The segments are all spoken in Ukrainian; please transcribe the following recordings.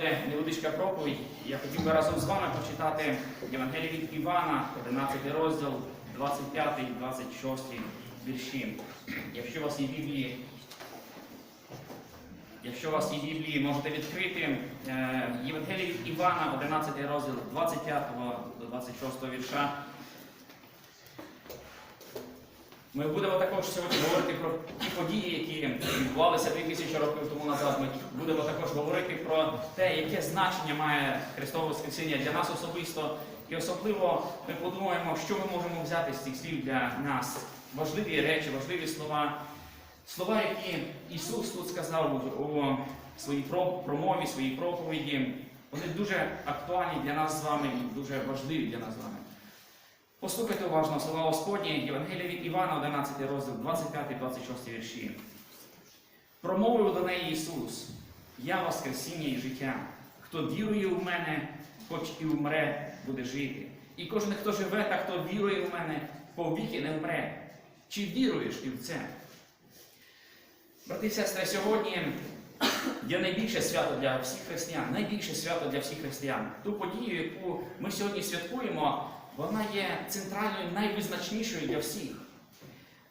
буде невеличка проповідь. Я хотів би разом з вами почитати Євангеліє від Івана, 11 розділ, 25 і 26 вірші. Якщо у вас є Біблії, якщо у вас є Біблії, можете відкрити е, Євангеліє від Івана, 11 розділ, 25 до 26 вірша. Ми будемо також сьогодні говорити про ті події, які відбувалися 2000 років тому назад. Ми будемо також говорити про те, яке значення має Христове Воскресіння для нас особисто. І особливо ми подумаємо, що ми можемо взяти з цих слів для нас. Важливі речі, важливі слова. Слова, які Ісус тут сказав у- своїй промові, своїй проповіді, вони дуже актуальні для нас з вами і дуже важливі для нас з вами. Послухайте уважно слова Господні, Євангелія від Івана, 11 розділ, 25-26 вірші. Промовив до неї Ісус: Я Воскресіння і життя. Хто вірує в мене, хоч і вмре, буде жити. І кожен, хто живе та хто вірує в мене, повіки не вмре. Чи віруєш ти в це? Брати і сестри, сьогодні є найбільше свято для всіх християн, найбільше свято для всіх християн. Ту подію, яку ми сьогодні святкуємо, вона є центральною, найвизначнішою для всіх.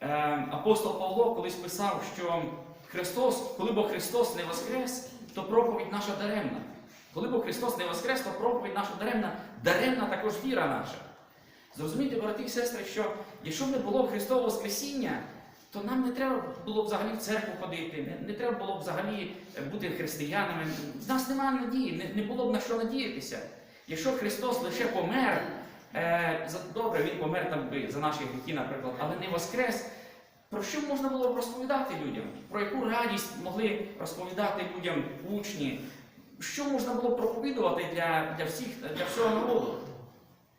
Е, апостол Павло колись писав, що Христос, коли бо Христос не воскрес, то проповідь наша даремна. Коли бо Христос не воскрес, то проповідь наша даремна, даремна також віра наша. Зрозумійте, брати і сестри, що якщо б не було Христового Воскресіння, то нам не треба було б взагалі в церкву ходити, не, не треба було б взагалі бути християнами. В нас немає надії, не, не було б на що надіятися. Якщо Христос лише помер, добре, Він помер там за наші гріхи, наприклад, але не воскрес. Про що можна було б розповідати людям? Про яку радість могли розповідати людям учні? Що можна було б проповідувати для, для, всіх, для всього народу?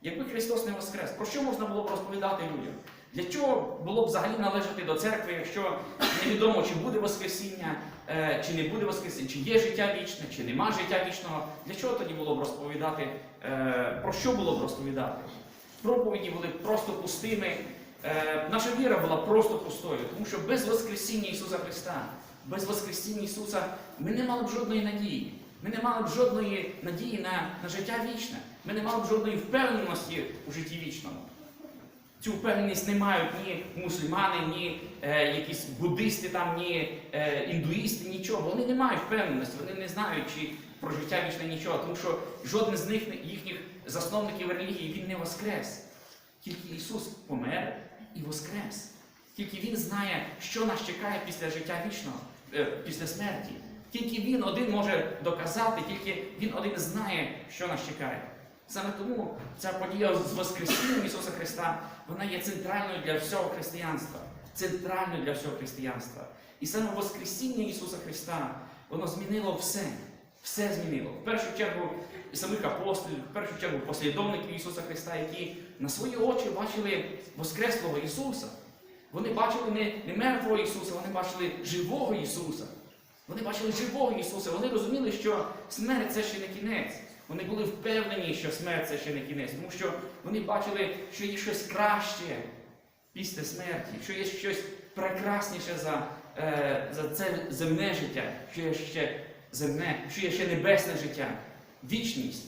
Якби Христос не воскрес, про що можна було б розповідати людям? Для чого було б взагалі належати до церкви, якщо невідомо, чи буде Воскресіння, е, чи не буде Воскресіння, чи є життя вічне, чи нема життя вічного? Для чого тоді було б розповідати? е, Про що було б розповідати? Проповіді були просто пустими. Е, Наша віра була просто пустою, тому що без Воскресіння Ісуса Христа, без Воскресіння Ісуса ми не мали б жодної надії. Ми не мали б жодної надії на, на життя вічне. Ми не мали б жодної впевненості у житті вічному. Цю впевненість не мають ні мусульмани, ні е, якісь буддисти, там, ні е, індуїсти, нічого. Вони не мають впевненості, вони не знають чи про життя вічне нічого, тому що жоден з них, їхніх засновників релігії, він не воскрес. Тільки Ісус помер і воскрес. Тільки Він знає, що нас чекає після життя вічного, е, після смерті. Тільки Він один може доказати, тільки Він один знає, що нас чекає. Саме тому ця подія з Воскресінням Ісуса Христа, вона є центральною для всього християнства. Центральною для всього християнства. І саме Воскресіння Ісуса Христа, воно змінило все. Все змінило. В першу чергу самих апостолів, в першу чергу послідовників Ісуса Христа, які на свої очі бачили Воскреслого Ісуса. Вони бачили не, не мертвого Ісуса, вони бачили живого Ісуса. Вони бачили живого Ісуса, вони розуміли, що смерть це ще не кінець. Вони були впевнені, що смерть це ще не кінець, тому що вони бачили, що є щось краще після смерті, що є щось прекрасніше за, е, за це земне життя, що є ще земне, що є ще небесне життя, вічність.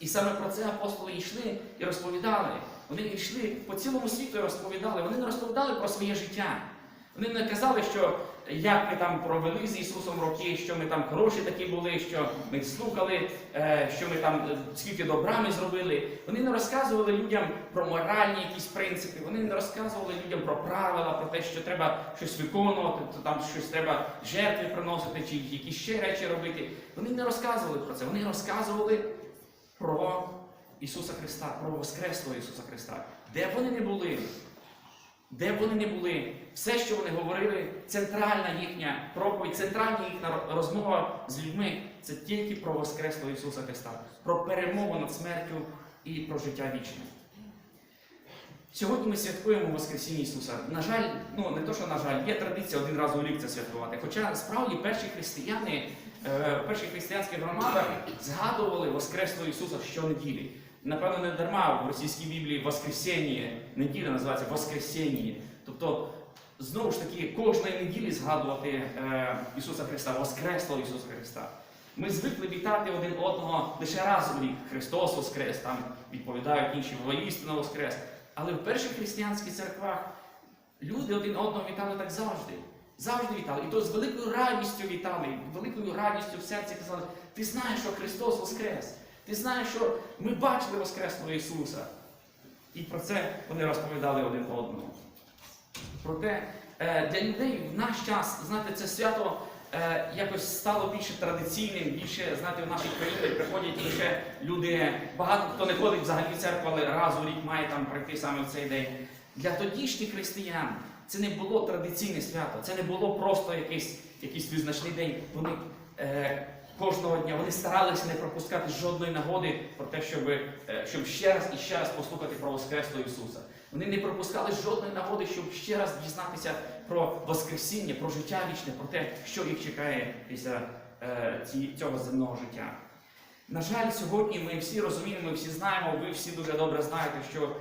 І саме про це апостоли йшли і розповідали. Вони йшли по цілому світу і розповідали. Вони не розповідали про своє життя. Вони не казали, що як ми там провели з Ісусом роки, що ми там хороші такі були, що ми слухали, е, що ми там е, скільки добра ми зробили. Вони не розказували людям про моральні якісь принципи, вони не розказували людям про правила, про те, що треба щось виконувати, то там щось треба жертви приносити, чи якісь ще речі робити. Вони не розказували про це. Вони розказували про Ісуса Христа, про Воскреслого Ісуса Христа. Де б вони не були, де б вони не були, все, що вони говорили, центральна їхня проповідь, центральна їхня розмова з людьми це тільки про Воскреслого Ісуса Христа, про перемогу над смертю і про життя вічне. Сьогодні ми святкуємо Воскресіння Ісуса. На жаль, ну не то, що на жаль, є традиція один раз у рік це святкувати. Хоча справді перші християни е, в перших християнських згадували Воскреслого Ісуса щонеділі. Напевно, не дарма в російській Біблії Воскресіння, неділя називається Воскресіння. Тобто, знову ж таки, кожної неділі згадувати е, Ісуса Христа, Воскреслого Ісуса Христа. Ми звикли вітати один одного лише раз у рік. Христос Воскрес, там відповідають інші воістину Воскрес. Але в перших християнських церквах люди один одного вітали так завжди. Завжди вітали. І то з великою радістю вітали, великою радістю в серці казали, ти знаєш, що Христос Воскрес. Ти знаєш, що ми бачили Воскресного Ісуса. І про це вони розповідали один одному. Проте е, для людей в наш час, знаєте, це свято е, якось стало більше традиційним, більше, знаєте, в нашій країні приходять лише люди, багато хто не ходить взагалі в церкву, але раз у рік має там прийти саме в цей день. Для тодішніх християн це не було традиційне свято, це не було просто якийсь, якийсь визначний день. Вони е, кожного дня вони старалися не пропускати жодної нагоди про те, щоб, е, щоб ще раз і ще раз послухати про Воскреслого Ісуса. Вони не пропускали жодної нагоди, щоб ще раз дізнатися про Воскресіння, про життя вічне, про те, що їх чекає після е, цього земного життя. На жаль, сьогодні ми всі розуміємо, ми всі знаємо, ви всі дуже добре знаєте, що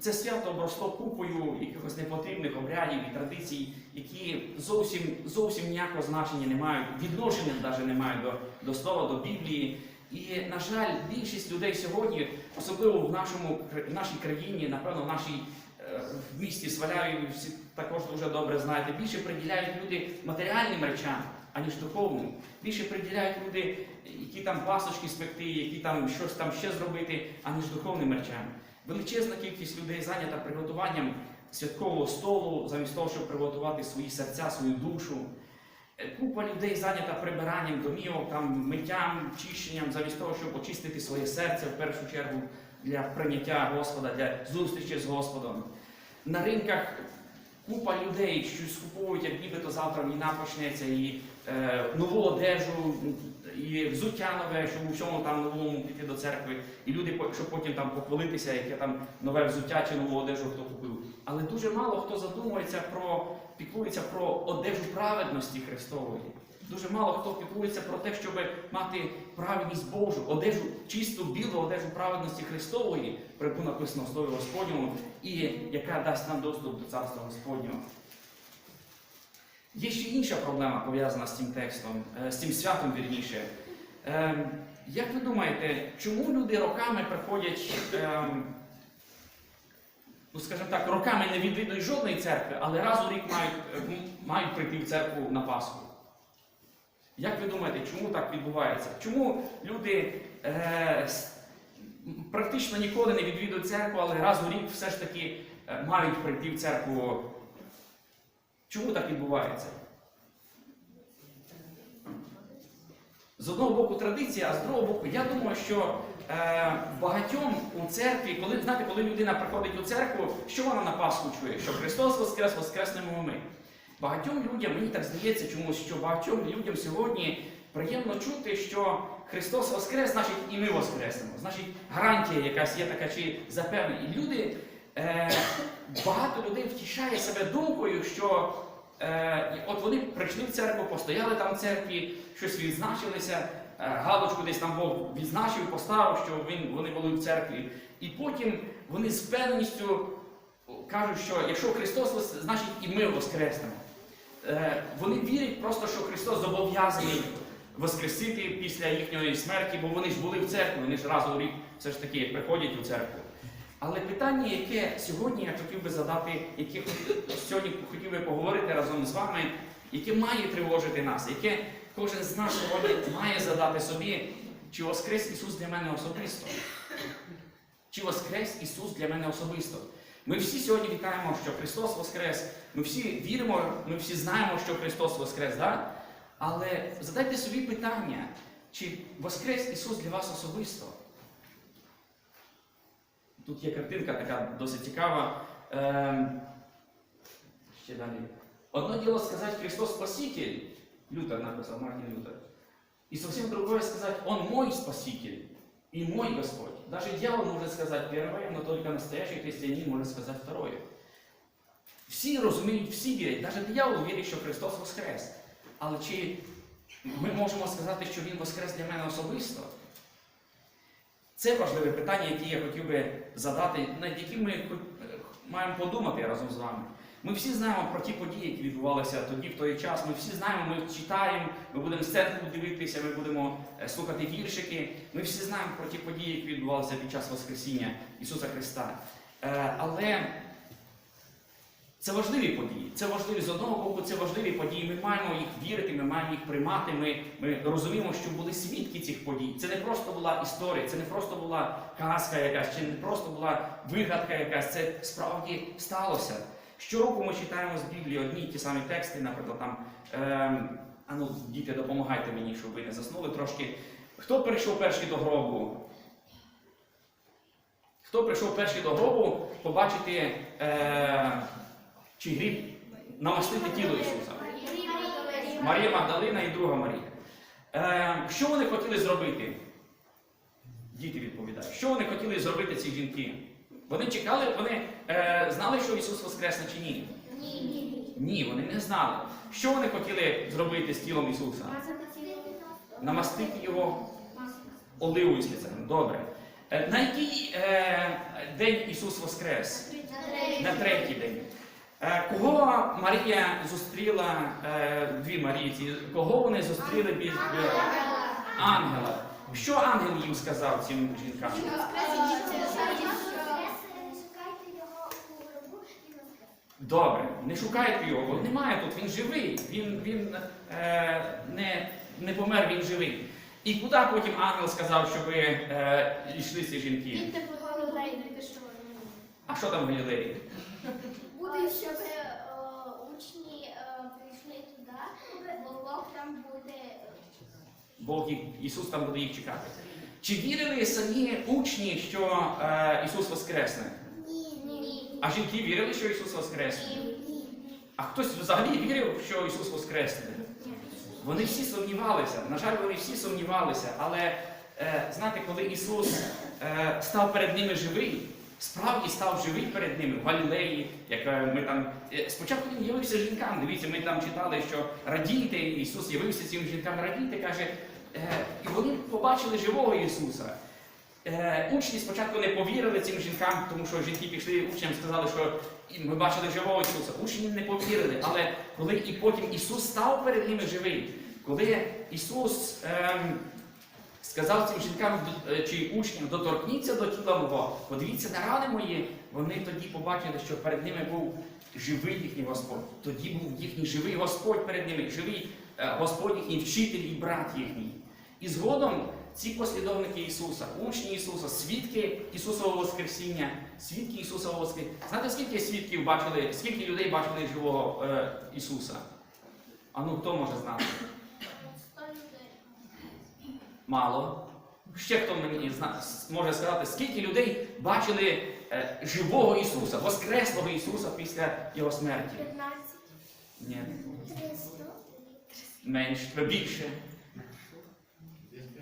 це свято обросло купою якихось непотрібних обрядів і традицій, які зовсім, зовсім ніякого значення не мають, відношення навіть не мають до, до слова, до Біблії. І, на жаль, більшість людей сьогодні, особливо в, нашому, в нашій країні, напевно, в нашій е, в місті Сваляві, всі також дуже добре знаєте, більше приділяють люди матеріальним речам, аніж духовним. Більше приділяють люди, які там пасочки спекти, які там щось там ще зробити, аніж духовним речам. Величезна кількість людей зайнята приготуванням святкового столу, замість того, щоб приготувати свої серця, свою душу. Е, Купа людей зайнята прибиранням домівок, там, миттям, чищенням, замість того, щоб очистити своє серце в першу чергу для прийняття Господа, для зустрічі з Господом. На ринках купа людей щось скуповують, як нібито завтра війна почнеться, і е, нову одежу, і взуття нове, щоб у всьому там новому піти до церкви, і люди, щоб потім там похвалитися, яке там нове взуття чи нову одежу хто купив. Але дуже мало хто задумується про, піклується про одежу праведності Христової. Дуже мало хто піклується про те, щоб мати праведність Божу, одежу, чисту білу одежу праведності Христової, про яку написано Слові Господньому, і яка дасть нам доступ до Царства Господнього. Є ще інша проблема пов'язана з цим текстом, е, з цим святом вірніше. Ем, Як ви думаєте, чому люди роками приходять, ем, ну скажімо так, роками не відвідують жодної церкви, але раз у рік мають, е, мають прийти в церкву на Пасху? Як ви думаєте, чому так відбувається? Чому люди е, практично ніколи не відвідують церкву, але раз у рік все ж таки мають прийти в церкву? Чому так відбувається? З одного боку традиція, а з другого боку, я думаю, що е, багатьом у церкві, коли знаєте, коли людина приходить у церкву, що вона на Пасху чує? Що Христос Воскрес, Воскреснемо ми. Багатьом людям, мені так здається чомусь, що багатьом людям сьогодні приємно чути, що Христос Воскрес, значить і ми Воскреснемо. Значить, гарантія якась є така чи запевнена. І люди, е, багато людей втішає себе думкою, що е, от вони прийшли в церкву, постояли там в церкві, щось відзначилися, е, галочку десь там Бог відзначив, поставив, що він, вони були в церкві. І потім вони з певністю кажуть, що якщо Христос, значить і ми воскреснемо. Е, Вони вірять просто, що Христос зобов'язаний воскресити після їхньої смерті, бо вони ж були в церкві, вони ж раз у рік все ж таки приходять у церкву. Але питання, яке сьогодні я хотів би задати, яке сьогодні хотів би поговорити разом з вами, яке має тривожити нас, яке кожен з нас сьогодні має задати собі, чи воскрес Ісус для мене особисто? Чи воскрес Ісус для мене особисто? Ми всі сьогодні вітаємо, що Христос Воскрес. Ми всі віримо, ми всі знаємо, що Христос Воскрес, да? але задайте собі питання, чи Воскрес Ісус для вас особисто? Тут є картинка така досить цікава. Ем, ще далі. Одно діло сказати Христос Спаситель, Лютер написав, Мартин Лютер. И совсем другое сказать, Он мой Спаситель и мой Господь. Даже дьявол может сказать первое, но только настоящий христианин может сказать второе. Всі розуміють, всі вірять, навіть диявол вірить, що Христос Воскрес. Але чи ми можемо сказати, що Він Воскрес для мене особисто? Це важливе питання, яке я хотів би задати, над яким ми маємо подумати разом з вами. Ми всі знаємо про ті події, які відбувалися тоді, в той час. Ми всі знаємо, ми читаємо, ми будемо з церкву дивитися, ми будемо е, слухати віршики. Ми всі знаємо про ті події, які відбувалися під час Воскресіння Ісуса Христа. Е, Але це важливі події. Це важливі з одного боку, це важливі події. Ми маємо їх вірити, ми маємо їх приймати. Ми, ми розуміємо, що були свідки цих подій. Це не просто була історія, це не просто була казка якась, чи не просто була вигадка якась. Це справді сталося. Щороку ми читаємо з Біблії одні й ті самі тексти, наприклад, там. Е, а ну, діти, допомагайте мені, щоб ви не заснули трошки. Хто прийшов перший до гробу? Хто прийшов перший до гробу побачити е, чи гріб намастити тіло Ісуса? Марія Магдалина і друга Марія. Е, що вони хотіли зробити? Діти відповідають. Що вони хотіли зробити ці жінки? Вони чекали, вони е, знали, що Ісус Воскресне чи ні? Ні, вони не знали. Що вони хотіли зробити з тілом Ісуса? Намастити його оливою з. Добре. Е, на який е, день Ісус Воскрес? На третій день. Е, Кого Марія зустріла, е, дві Марії, кого вони зустріли біля ангела? Що ангел їм сказав цим жінкам? Добре, не шукайте його, бо немає тут, він живий, він, він е, не, не помер, він живий. І куди потім ангел сказав, щоб е, йшли ці жінки? А що там в Галілеї? Буде, щоб е, учні е, прийшли туди, бо Бог там буде. Бог їх, Ісус там буде їх чекати. Чи вірили самі учні, що е, Ісус Воскресне? Ні, ні, А жінки вірили, що Ісус Воскресне? ні. А хтось взагалі вірив, що Ісус Воскресне? Вони всі сумнівалися. На жаль, вони всі сумнівалися. Але е, знаєте, коли Ісус е, став перед ними живий, справді став живий перед ними в Галілеї, як ми там е, спочатку він явився жінкам. Дивіться, ми там читали, що радійте, Ісус явився цим жінкам, радійте, каже, е, і вони побачили живого Ісуса. Е, учні спочатку не повірили цим жінкам, тому що жінки пішли учням, сказали, що ми бачили живого Ісуса. Учні не повірили, але коли і потім Ісус став перед ними живий, коли Ісус ем, сказав цим жінкам е, чи учням, доторкніться до тіла мого, подивіться на рани мої, вони тоді побачили, що перед ними був живий їхній Господь. Тоді був їхній живий Господь перед ними, живий е, Господь їхній вчитель і брат їхній. І згодом ці послідовники Ісуса, учні Ісуса, свідки Ісусового Воскресіння, свідки Ісусового Воскресіння. Знаєте, скільки свідків бачили, скільки людей бачили живого е, Ісуса? А ну хто може знати? Мало. Ще хто мені може сказати, скільки людей бачили е, живого Ісуса, Воскреслого Ісуса після Його смерті? 15. Ні, 300. менше, більше.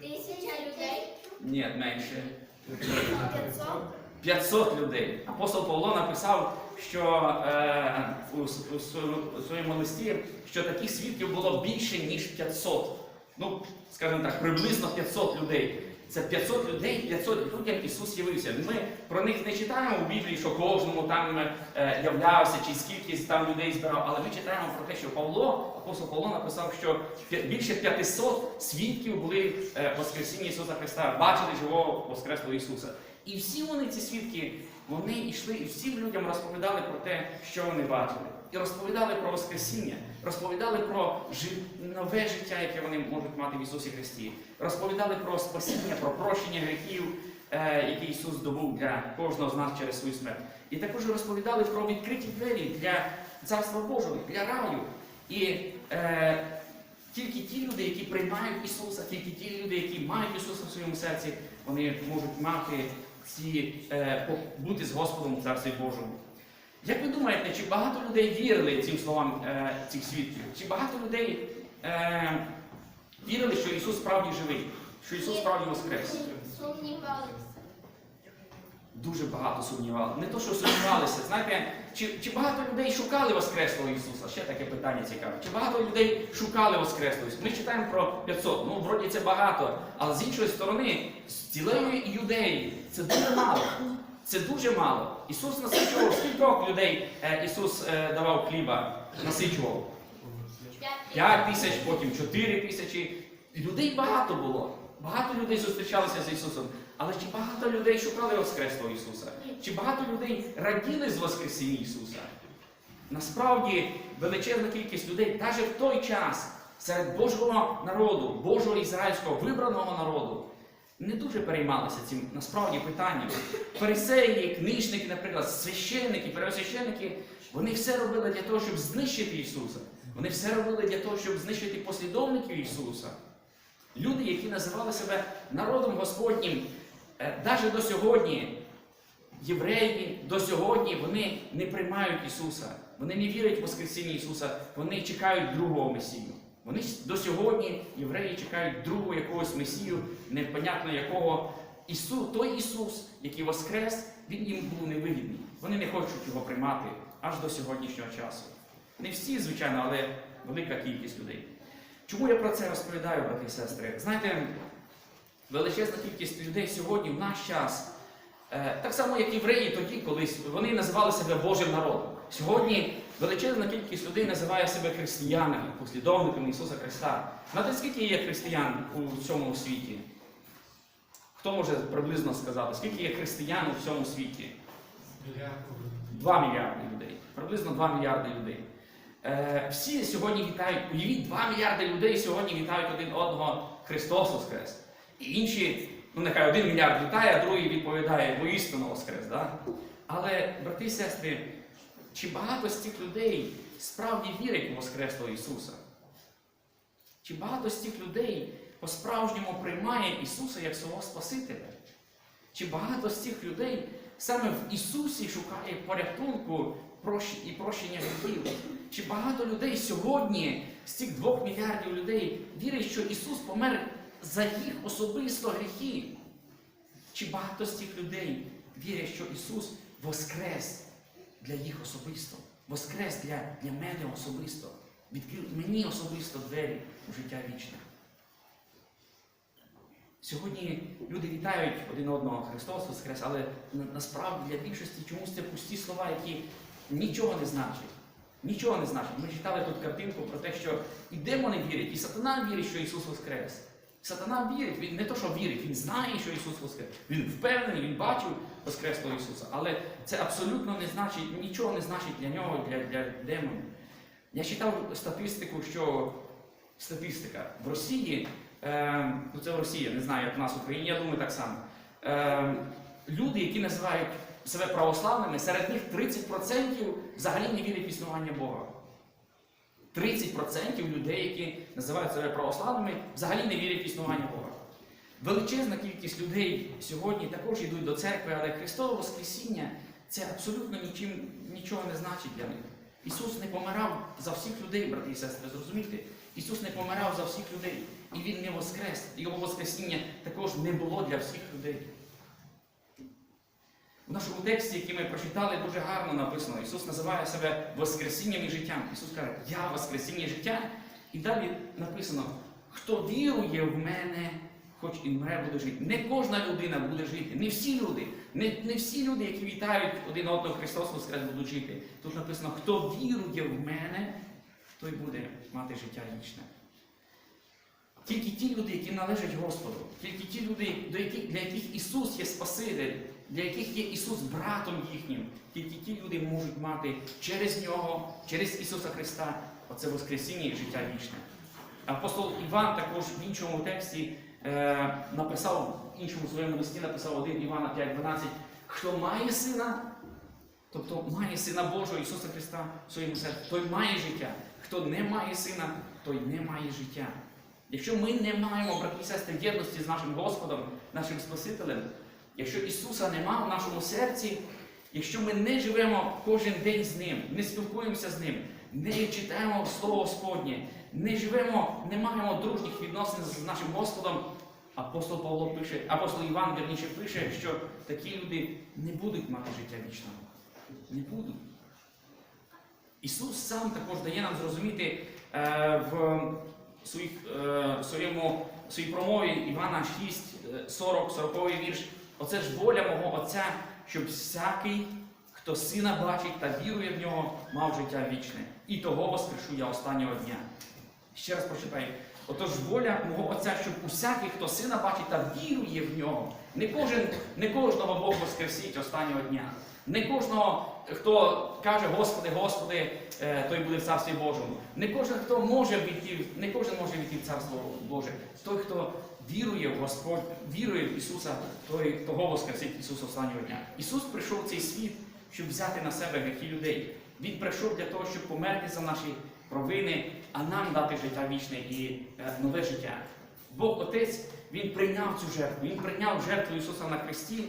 Тисяча людей. Ні, менше. 500. 500 людей. Апостол Павло написав, що е, у, у у своєму листі, що таких свідків було більше, ніж 500. Ну, скажімо так, приблизно 500 людей. Це 500 людей, 500 людям Ісус явився. Ми про них не читаємо у Біблії, що кожному там е, являвся, чи скільки там людей збирав, але ми читаємо про те, що Павло, апостол Павло написав, що більше 500 свідків були е, Воскресіння Ісуса Христа, бачили живого Воскреслого Ісуса. І всі вони, ці свідки, вони йшли і всім людям розповідали про те, що вони бачили. І розповідали про Воскресіння, розповідали про жи- нове життя, яке вони можуть мати в Ісусі Христі, розповідали про спасіння, про прощення гріхів, е, які Ісус здобув для кожного з нас через свою смерть. І також розповідали про відкриті двері для Царства Божого, для раю. І е, тільки ті люди, які приймають Ісуса, тільки ті люди, які мають Ісуса в своєму серці, вони можуть мати ці, е, бути з Господом у Царстві Божому. Як ви думаєте, чи багато людей вірили цим словам е, цих свідків? Чи багато людей е, вірили, що Ісус справді живий, що Ісус справді воскрес? Сумнівалися. Дуже багато сумнівалися. Не то, що сумнівалися. Знаєте, чи, чи багато людей шукали Воскреслого Ісуса? Ще таке питання цікаве. Чи багато людей шукали Воскреслого Ісуса? Ми читаємо про 500. Ну, вроді це багато. Але з іншої сторони, з цілої юдеї це дуже мало. Це дуже мало. Ісус насичував скількох людей е, Ісус е, давав хліба, насичував. П'ять тисяч, потім чотири тисячі. Людей багато було. Багато людей зустрічалися з Ісусом. Але чи багато людей шукали Воскреслого Ісуса? Чи багато людей раділи з Воскресіння Ісуса? Насправді величезна кількість людей, навіть в той час, серед Божого народу, Божого ізраїльського вибраного народу, не дуже переймалися цим насправді питанням. Фарисеї, книжники, наприклад, священники, первосвященники, вони все робили для того, щоб знищити Ісуса. Вони все робили для того, щоб знищити послідовників Ісуса. Люди, які називали себе народом Господнім, навіть до сьогодні, євреї до сьогодні вони не приймають Ісуса. Вони не вірять в Воскресіння Ісуса, вони чекають другого Месію. Вони до сьогодні, євреї, чекають другого якогось Месію, непонятно якого. Ісус, той Ісус, який воскрес, він їм був невигідний. Вони не хочуть його приймати аж до сьогоднішнього часу. Не всі, звичайно, але велика кількість людей. Чому я про це розповідаю, брати і сестри? Знаєте, величезна кількість людей сьогодні в наш час, е, так само як євреї тоді, колись вони називали себе Божим народом. Сьогодні величезна кількість людей називає себе християнами, послідовниками Ісуса Христа. Знаєте, скільки є християн у цьому світі? Хто може приблизно сказати, скільки є християн у всьому світі? 2 мільярди людей. Приблизно 2 мільярди людей. Е, всі сьогодні вітають, уявіть, 2 мільярди людей сьогодні вітають один одного Христос Воскрес. І інші, ну нехай один мільярд вітає, а другий відповідає воістину Воскрес. Да? Але, брати і сестри, чи багато з цих людей справді вірять у Воскреслого Ісуса? Чи багато з цих людей по-справжньому приймає Ісуса як свого Спасителя? Чи багато з цих людей саме в Ісусі шукає порятунку і прощення гріхів? Чи багато людей сьогодні з цих двох мільярдів людей вірять, що Ісус помер за їх особисто гріхи? Чи багато з цих людей вірять, що Ісус воскрес для їх особисто, воскрес для, для мене особисто, відкрив мені особисто двері у життя вічне? Сьогодні люди вітають один одного Христос Воскрес, але насправді для більшості чомусь це пусті слова, які нічого не значать. Нічого не значить. Ми читали тут картинку про те, що і демони вірять, і сатана вірить, що Ісус Воскрес. Сатана вірить, він не то, що вірить, він знає, що Ісус Воскрес. Він впевнений, він бачив Воскреслого Ісуса. Але це абсолютно не значить, нічого не значить для нього, для, для демонів. Я читав статистику, що статистика в Росії, е, ну це в Росії, не знаю, як в нас в Україні, я думаю так само. Е, люди, які називають себе православними, серед них 30% взагалі не вірять в існування Бога. 30% людей, які називають себе православними, взагалі не вірять в існування Бога. Величезна кількість людей сьогодні також йдуть до церкви, але Христове Воскресіння це абсолютно нічим, нічого не значить для них. Ісус не помирав за всіх людей, брати і сестри, зрозумійте. Ісус не помирав за всіх людей. І Він не воскрес. Його Воскресіння також не було для всіх людей. У нашому тексті, який ми прочитали, дуже гарно написано. Ісус називає себе Воскресінням і життям. Ісус каже, Я Воскресіння і життя. І далі написано, хто вірує в мене, хоч і мре, буде жити. Не кожна людина буде жити, не всі люди, не, не всі люди, які вітають один одного Христос Воскрес, будуть жити. Тут написано, хто вірує в мене, той буде мати життя вічне. Тільки ті люди, які належать Господу, тільки ті люди, для яких Ісус є Спаситель, для яких є Ісус братом їхнім, тільки ті люди можуть мати через Нього, через Ісуса Христа, оце Воскресіння і життя вічне. Апостол Іван також в іншому тексті е, написав, в іншому своєму листі написав 1 Івана 5,12, хто має сина, тобто має сина Божого Ісуса Христа в своєму серці, той має життя. Хто не має сина, той не має життя. Якщо ми не маємо, брати і сестри, єдності з нашим Господом, нашим Спасителем, якщо Ісуса нема в нашому серці, якщо ми не живемо кожен день з Ним, не спілкуємося з Ним, не читаємо Слово Господнє, не живемо, не маємо дружніх відносин з нашим Господом, апостол Павло пише, апостол Іван вірніше пише, що такі люди не будуть мати життя вічного. Не будуть. Ісус сам також дає нам зрозуміти е, в своїх, е, своєму, своїй промові Івана 6, е, 40, 40 вірш, Оце ж воля мого Отця, щоб всякий, хто сина бачить та вірує в нього, мав життя вічне. І того воскрешу я останнього дня. Ще раз прочитаю. Отож воля мого Отця, щоб усякий, хто сина бачить та вірує в нього, не кожен, не кожного Бог воскресить останнього дня. Не кожного, хто каже Господи, Господи, е, той буде в Царстві Божому. Не кожен, хто може війти, не кожен може війти в Царство Боже. Той, хто вірує в Господь, вірує в Ісуса, той того воскресить Ісус останнього дня. Ісус прийшов в цей світ, щоб взяти на себе гріхи людей. Він прийшов для того, щоб померти за наші провини, а нам дати життя вічне і е, нове життя. Бог Отець Він прийняв цю жертву, Він прийняв жертву Ісуса на хресті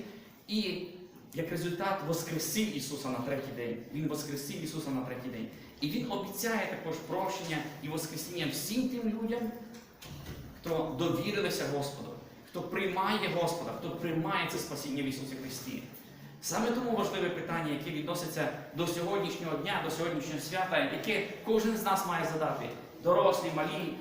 і як результат воскресив Ісуса на третій день. Він воскресив Ісуса на третій день. І Він обіцяє також прощення і воскресіння всім тим людям, хто довірилися Господу, хто приймає Господа, хто приймає це спасіння в Ісусі Христі. Саме тому важливе питання, яке відноситься до сьогоднішнього дня, до сьогоднішнього свята, яке кожен з нас має задати, дорослі, малі,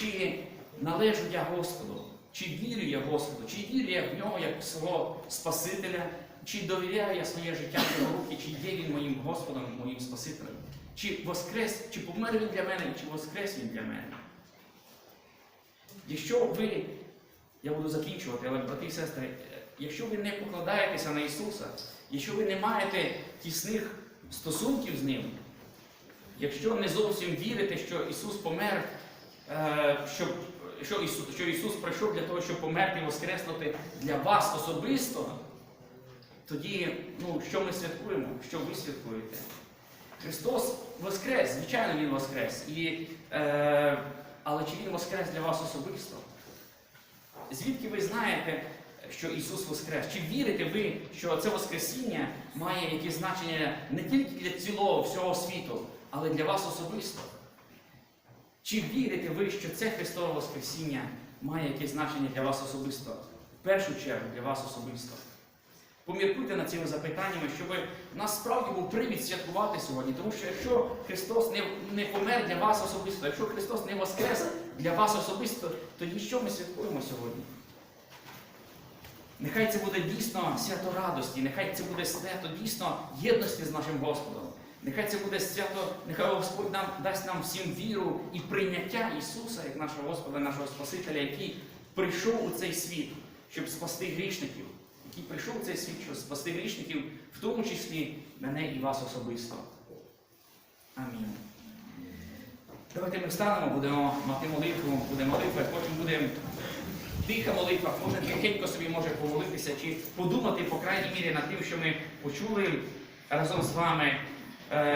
чи належу я Господу, чи вірю я Господу, чи вірю я в нього як свого Спасителя, чи довіряю я своє життя в його руки, чи є він моїм Господом, моїм Спасителем, чи воскрес, чи помер він для мене, чи воскрес він для мене. Якщо ви, я буду закінчувати, але брати і сестри, якщо ви не покладаєтеся на Ісуса, якщо ви не маєте тісних стосунків з Ним, якщо не зовсім вірите, що Ісус помер, е, щоб, що, Ісус, що Ісус прийшов для того, щоб померти і воскреснути для вас особисто, тоді ну, що ми святкуємо? Що ви святкуєте? Христос воскрес, звичайно, Він воскрес. І, е, але чи Він воскрес для вас особисто? Звідки ви знаєте, що Ісус воскрес? Чи вірите ви, що це Воскресіння має якесь значення не тільки для цілого всього світу, але для вас особисто? Чи вірите ви, що це Христове Воскресіння має якесь значення для вас особисто? В першу чергу для вас особисто. Поміркуйте над цими запитаннями, щоб у нас справді був привід святкувати сьогодні. Тому що якщо Христос не, не помер для вас особисто, якщо Христос не воскрес для вас особисто, тоді що ми святкуємо сьогодні? Нехай це буде дійсно свято радості, нехай це буде свято дійсно єдності з нашим Господом. Нехай це буде свято, нехай Господь нам дасть нам всім віру і прийняття Ісуса як нашого Господа, нашого Спасителя, який прийшов у цей світ, щоб спасти грішників, який прийшов цей світ, щоб спасти грішників, в тому числі мене і вас особисто. Амінь. Давайте ми встанемо, будемо мати молитву, буде молитва, потім буде тиха молитва, кожен тихенько собі може помолитися чи подумати, по крайній мірі, над тим, що ми почули разом з вами. Е,